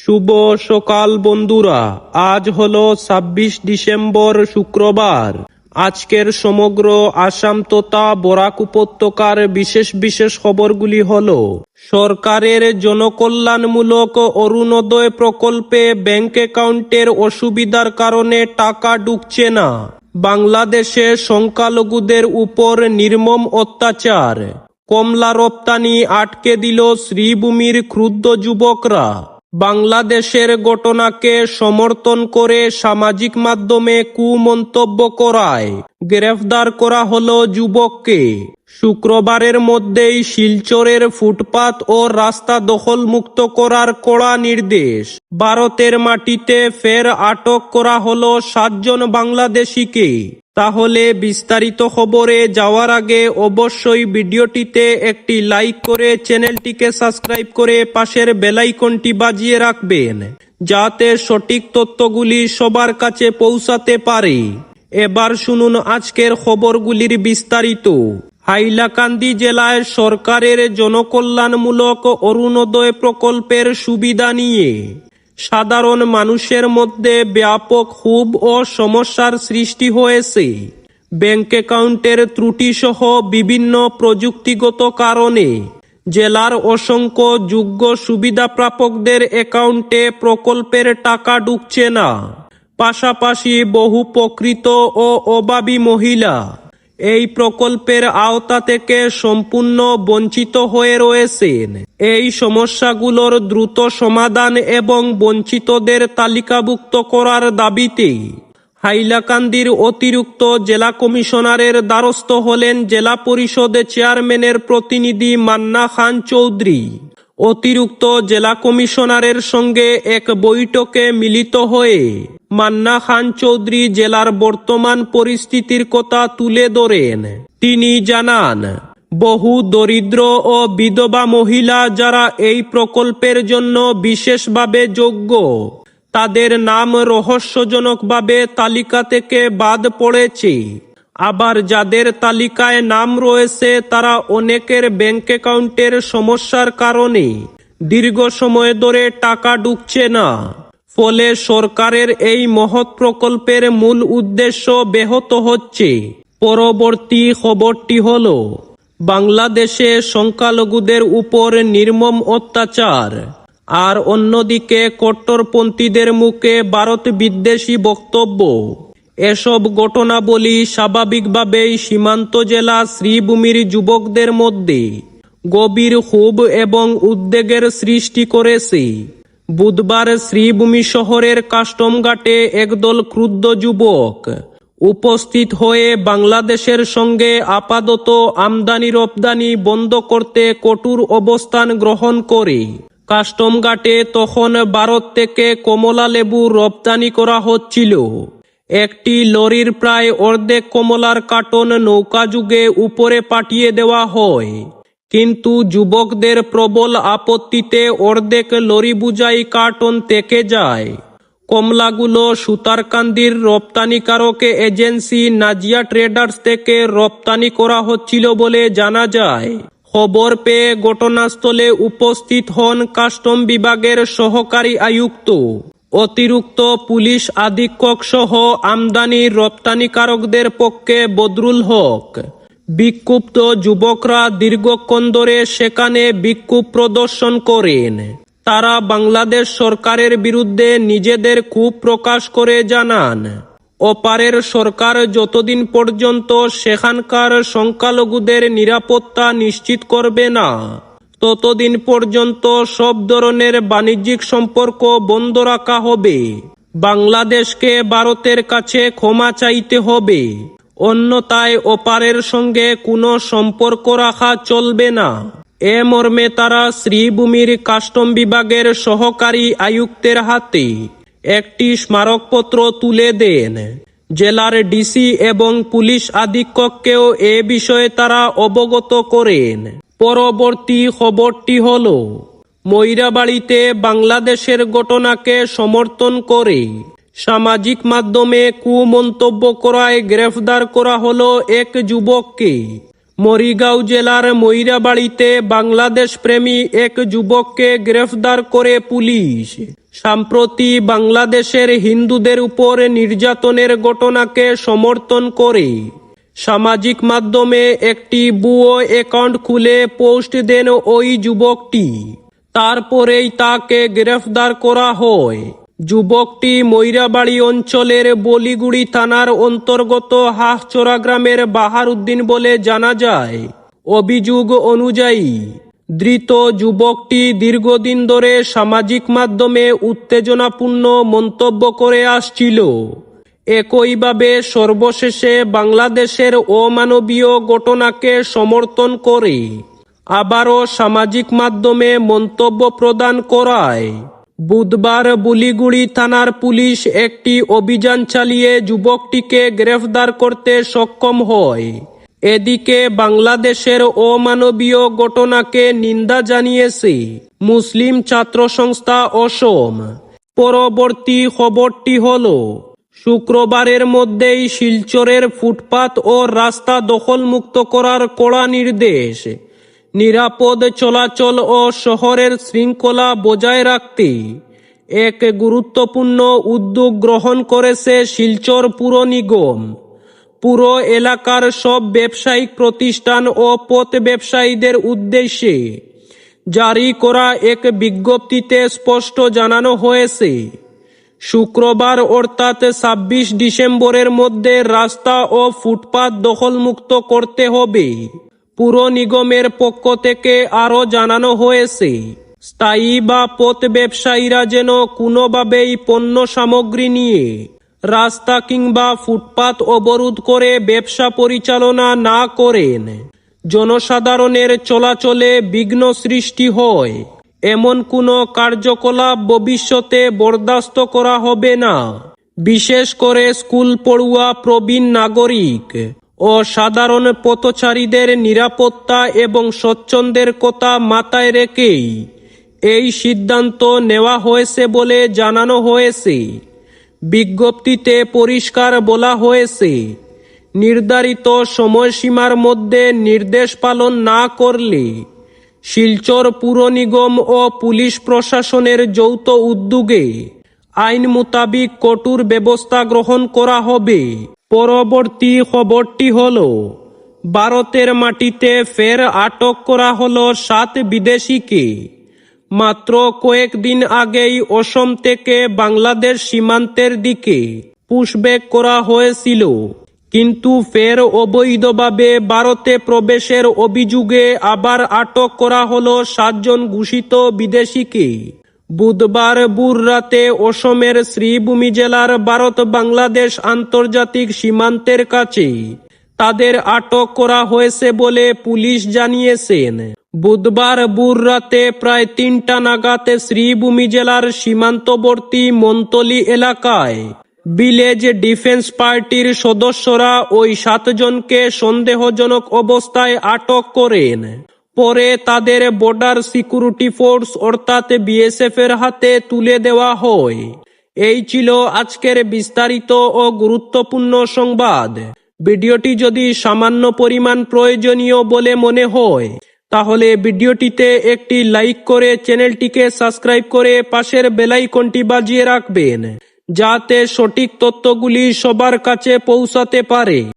শুভ সকাল, বন্ধুরা। আজ হলো ছাব্বিশ ডিসেম্বর শুক্রবার। আজকের সমগ্র আসাম তথা বরাক উপত্যকার বিশেষ বিশেষ খবরগুলি হল, সরকারের জনকল্যাণমূলক অরুণোদয় প্রকল্পে ব্যাংক অ্যাকাউন্টের অসুবিধার কারণে টাকা ঢুকছে না। বাংলাদেশে সংখ্যালঘুদের উপর নির্মম অত্যাচার। কমলা রপ্তানি আটকে দিল শ্রীভূমির ক্ষুদ্র যুবকরা। বাংলাদেশের ঘটনাকে সমর্থন করে সামাজিক মাধ্যমে কুমন্তব্য করায়। গ্রেফতার করা হলো যুবককে। শুক্রবারের মধ্যেই শিলচরের ফুটপাত ও রাস্তা দখল মুক্ত করার কড়া নির্দেশ। ভারতের মাটিতে ফের আটক করা হলো সাতজন বাংলাদেশিকে। তাহলে বিস্তারিত খবরে যাওয়ার আগে অবশ্যই ভিডিওটিতে একটি লাইক করে চ্যানেলটিকে সাবস্ক্রাইব করে পাশের বেলাইকনটি বাজিয়ে রাখবেন, যাতে সঠিক তথ্যগুলি সবার কাছে পৌঁছাতে পারে। এবার শুনুন আজকের খবরগুলির বিস্তারিত। হাইলাকান্দি জেলায় সরকারের জনকল্যাণমূলক অরুণোদয় প্রকল্পের সুবিধা নিয়ে সাধারণ মানুষের মধ্যে ব্যাপক ক্ষোভ ও সমস্যার সৃষ্টি হয়েছে। ব্যাংক অ্যাকাউন্টের ত্রুটিসহ বিভিন্ন প্রযুক্তিগত কারণে জেলার অসংখ্য যোগ্য সুবিধাপ্রাপকদের অ্যাকাউন্টে প্রকল্পের টাকা ঢুকছে না। পাশাপাশি বহু প্রকৃত ও অভাবী মহিলা এই প্রকল্পের আওতা থেকে সম্পূর্ণ বঞ্চিত হয়ে রয়েছেন। এই সমস্যাগুলোর দ্রুত সমাধান এবং বঞ্চিতদের তালিকাভুক্ত করার দাবিতে হাইলাকান্দির অতিরিক্ত জেলা কমিশনারের দ্বারস্থ হলেন জেলা পরিষদ চেয়ারম্যানের প্রতিনিধি মান্না খান চৌধুরী। অতিরিক্ত জেলা কমিশনারের সঙ্গে এক বৈঠকে মিলিত হয়ে মান্না খান চৌধুরী জেলার বর্তমান পরিস্থিতির কথা তুলে ধরেন। তিনি জানান, বহু দরিদ্র ও বিধবা মহিলা যারা এই প্রকল্পের জন্য বিশেষভাবে যোগ্য, তাদের নাম রহস্যজনকভাবে তালিকা থেকে বাদ পড়েছে। আবার যাদের তালিকায় নাম রয়েছে, তারা অনেকের ব্যাংক অ্যাকাউন্টের সমস্যার কারণে দীর্ঘ সময় ধরে টাকা ঢুকছে না। ফলে সরকারের এই মহৎ প্রকল্পের মূল উদ্দেশ্য ব্যাহত হচ্ছে। পরবর্তী খবরটি হল, বাংলাদেশে সংখ্যালঘুদের উপর নির্মম অত্যাচার। আর অন্যদিকে কট্টরপন্থীদের মুখে ভারত বিদ্বেষী বক্তব্য। এসব ঘটনাবলী স্বাভাবিকভাবেই সীমান্ত জেলা শ্রীভূমির যুবকদের মধ্যে গভীর ক্ষোভ এবং উদ্বেগের সৃষ্টি করেছে। বুধবার শ্রীভূমি শহরের কাস্টম ঘাটে একদল ক্রুদ্ধ যুবক উপস্থিত হয়ে বাংলাদেশের সঙ্গে আপাতত আমদানি রপ্তানি বন্ধ করতে কঠোর অবস্থান গ্রহণ করে। কাস্টম ঘাটে তখন ভারত থেকে কমলা লেবু রপ্তানি করা হচ্ছিল। একটি লরির প্রায় অর্ধেক কমলার কার্টন নৌকা যুগে উপরে পাঠিয়ে দেওয়া হয়। কিন্তু যুবকদের প্রবল আপত্তিতে অর্ধেক লরি বুঝাই কার্টন থেকে যায়। কমলাগুলো সুতারকান্দির রপ্তানিকারক এজেন্সি নাজিয়া ট্রেডার্স থেকে রপ্তানি করা হচ্ছিল বলে জানা যায়। খবর পেয়ে ঘটনাস্থলে উপস্থিত হন কাস্টম বিভাগের সহকারী আয়ুক্ত। অতিরিক্ত পুলিশ আধীক্ষক সহ আমদানি রপ্তানিকারকদের পক্ষে বদরুল হক। বিক্ষুব্ধ যুবকরা দীর্ঘক্ষণ ধরে সেখানে বিক্ষোভ প্রদর্শন করেন। তারা বাংলাদেশ সরকারের বিরুদ্ধে নিজেদের ক্ষোভ প্রকাশ করে জানান, অপারের সরকার যতদিন পর্যন্ত সেখানকার সংখ্যালঘুদের নিরাপত্তা নিশ্চিত করবে না ততদিন পর্যন্ত সব ধরনের বাণিজ্যিক সম্পর্ক বন্ধ রাখা হবে। বাংলাদেশকে ভারতের কাছে ক্ষমা চাইতে হবে। অন্যথায় ওপারের সঙ্গে কোনো সম্পর্ক রাখা চলবে না। এ মর্মে তারা শ্রীভূমির কাস্টম বিভাগের সহকারী আয়ুক্তের হাতে একটি স্মারকপত্র তুলে দেন। জেলার ডিসি এবং পুলিশ আধীক্ষককেও এ বিষয়ে তারা অবগত করেন। পরবর্তী খবরটি হল ময়রাবাড়িতে বাংলাদেশের ঘটনাকে সমর্থন করে সামাজিক মাধ্যমে কুমন্তব্য করায় গ্রেফতার করা হলো এক যুবককে। মরিগাঁও জেলার ময়রাবাড়িতে বাংলাদেশ প্রেমী এক যুবককে গ্রেফতার করে পুলিশ। সম্প্রতি বাংলাদেশের হিন্দুদের উপর নির্যাতনের ঘটনাকে সমর্থন করে সামাজিক মাধ্যমে একটি বুয়ো অ্যাকাউন্ট খুলে পোস্ট দেন ওই যুবকটি। তারপরেই তাকে গ্রেফতার করা হয়। যুবকটি ময়রাবাড়ি অঞ্চলের বলিগুড়ি থানার অন্তর্গত হাঁসচোরা গ্রামের বাহারুদ্দিন বলে জানা যায়। অভিযোগ অনুযায়ী, ধৃত যুবকটি দীর্ঘদিন ধরে সামাজিক মাধ্যমে উত্তেজনাপূর্ণ মন্তব্য করে আসছিল। একইভাবে সর্বশেষে বাংলাদেশের অমানবীয় ঘটনাকে সমর্থন করে আবারও সামাজিক মাধ্যমে মন্তব্য প্রদান করায়। বুধবার বুলিগুড়ি থানার পুলিশ একটি অভিযান চালিয়ে যুবকটিকে গ্রেফতার করতে সক্ষম হয়। এদিকে বাংলাদেশের অমানবীয় ঘটনাকে নিন্দা জানিয়েছে মুসলিম ছাত্র সংস্থা অসম। পরবর্তী খবরটি হলো শুক্রবারের মধ্যেই শিলচরের ফুটপাত ও রাস্তা দখলমুক্ত করার কড়া নির্দেশ। নিরাপদ চলাচল ও শহরের শৃঙ্খলা বজায় রাখতে এক গুরুত্বপূর্ণ উদ্যোগ গ্রহণ করেছে শিলচর পুর নিগম। পুরো এলাকার সব ব্যবসায়িক প্রতিষ্ঠান ও পথ ব্যবসায়ীদের উদ্দেশ্যে জারি করা এক বিজ্ঞপ্তিতে স্পষ্ট জানানো হয়েছে। শুক্রবার অর্থাৎ ছাব্বিশ ডিসেম্বরের মধ্যে রাস্তা ও ফুটপাত দখলমুক্ত করতে হবে। পুর নিগমের পক্ষ থেকে আরও জানানো হয়েছে, স্থায়ী বা পথ ব্যবসায়ীরা যেন কোনোভাবেই পণ্য সামগ্রী নিয়ে রাস্তা কিংবা ফুটপাত অবরোধ করে ব্যবসা পরিচালনা না করেন। জনসাধারণের চলাচলে বিঘ্ন সৃষ্টি হয়। এমন কোনো কার্যকলাপ ভবিষ্যতে বরদাস্ত করা হবে না। বিশেষ করে স্কুল পড়ুয়া প্রবীণ নাগরিক ও সাধারণ পথচারীদের নিরাপত্তা এবং স্বচ্ছন্দের কথা মাথায় রেখেই এই সিদ্ধান্ত নেওয়া হয়েছে বলে জানানো হয়েছে। বিজ্ঞপ্তিতে পরিষ্কার বলা হয়েছে, নির্ধারিত সময়সীমার মধ্যে নির্দেশ পালন না করলে শিলচর পুর নিগম ও পুলিশ প্রশাসনের যৌথ উদ্যোগে আইন মোতাবিক কঠোর ব্যবস্থা গ্রহণ করা হবে। পরবর্তী খবরটি হল, ভারতের মাটিতে ফের আটক করা হল সাত বিদেশিকে। মাত্র কয়েকদিন আগেই অসম থেকে বাংলাদেশ সীমান্তের দিকে পুশব্যাক করা হয়েছিল। কিন্তু ফের অবৈধভাবে ভারতে প্রবেশের অভিযোগে আবার আটক করা হলো সাতজন ঘোষিত বিদেশিকে। বুধবার বুর রাতে অসমের শ্রীভূমি জেলার ভারত বাংলাদেশ আন্তর্জাতিক সীমান্তের কাছে তাদের আটক করা হয়েছে বলে পুলিশ জানিয়েছেন। বুধবার বুর রাতে প্রায় তিনটা নাগাতে শ্রীভূমি জেলার সীমান্তবর্তী মন্তলি এলাকায় ভিলেজ ডিফেন্স পার্টির সদস্যরা ওই সাতজনকে সন্দেহজনক অবস্থায় আটক করেন। পরে তাদের বর্ডার সিকিউরিটি ফোর্স অর্থাৎ বিএসএফ এর হাতে তুলে দেওয়া হয়। এই ছিল আজকের বিস্তারিত ও গুরুত্বপূর্ণ সংবাদ। ভিডিওটি যদি সামান্য পরিমাণ প্রয়োজনীয় বলে মনে হয়, তাহলে ভিডিওটিতে একটি লাইক করে চ্যানেলটিকে সাবস্ক্রাইব করে পাশের বেলাইকনটি বাজিয়ে রাখবেন। যাতে সঠিক তথ্যগুলি সবার কাছে পৌঁছাতে পারে।